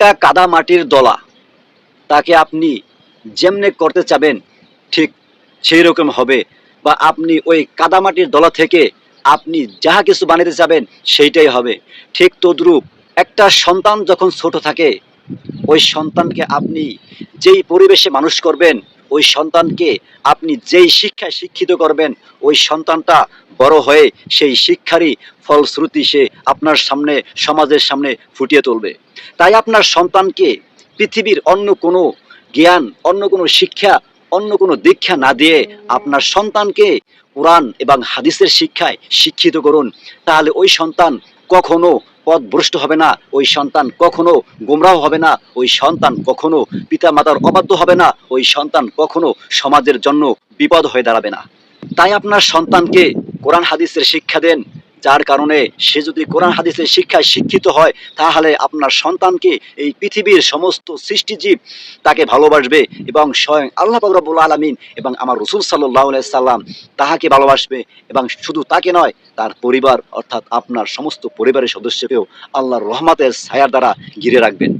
একটা কাদা মাটির দলা। তাকে আপনি যেমনে করতে চাবেন, ঠিক সেই রকম হবে। বা আপনি ওই কাদামাটির দলা থেকে আপনি যাহা কিছু বানাতে চাবেন, সেইটাই হবে। ঠিক তদ্রূপ একটা সন্তান যখন ছোট থাকে, ওই সন্তানকে আপনি যেই পরিবেশে মানুষ করবেন ওই সন্তানকে আপনি যেই শিক্ষায় শিক্ষিত করবেন, ওই সন্তানটা বড় হয়ে সেই শিক্ষারই ফলশ্রুতি সে আপনার সামনে, সমাজের সামনে ফুটিয়ে তুলবে। তাই আপনার সন্তানকে পৃথিবীর অন্য কোনো জ্ঞান, অন্য কোনো শিক্ষা, অন্য কোনো দীক্ষা না দিয়ে আপনার সন্তানকে কোরআন এবং হাদিসের শিক্ষায় শিক্ষিত করুন, তাহলে ওই সন্তান কখনো পথভ্রষ্ট হবে না, ওই সন্তান কখনো গুমরাও হবে না, ওই সন্তান কখনো পিতা মাতার অবাধ্য হবে না, ওই সন্তান কখনো সমাজের জন্য বিপদ হয়ে দাঁড়াবে না। তাই আপনার সন্তানকে কোরআন হাদিসের শিক্ষা দেন যার কারণে সে যদি কোরআন হাদিসের শিক্ষায় শিক্ষিত হয়, তাহলে আপনার সন্তানকে এই পৃথিবীর সমস্ত সৃষ্টিজীব তাকে ভালোবাসবে এবং স্বয়ং আল্লাহ রব্বুল আলমিন এবং আমার রসুল সাল্লাহ সাল্লাম তাহাকে ভালোবাসবে এবং শুধু তাকে নয়, তার পরিবার অর্থাৎ আপনার সমস্ত পরিবারের সদস্যকেও আল্লাহর রহমাতের ছায়ার দ্বারা ঘিরে রাখবেন।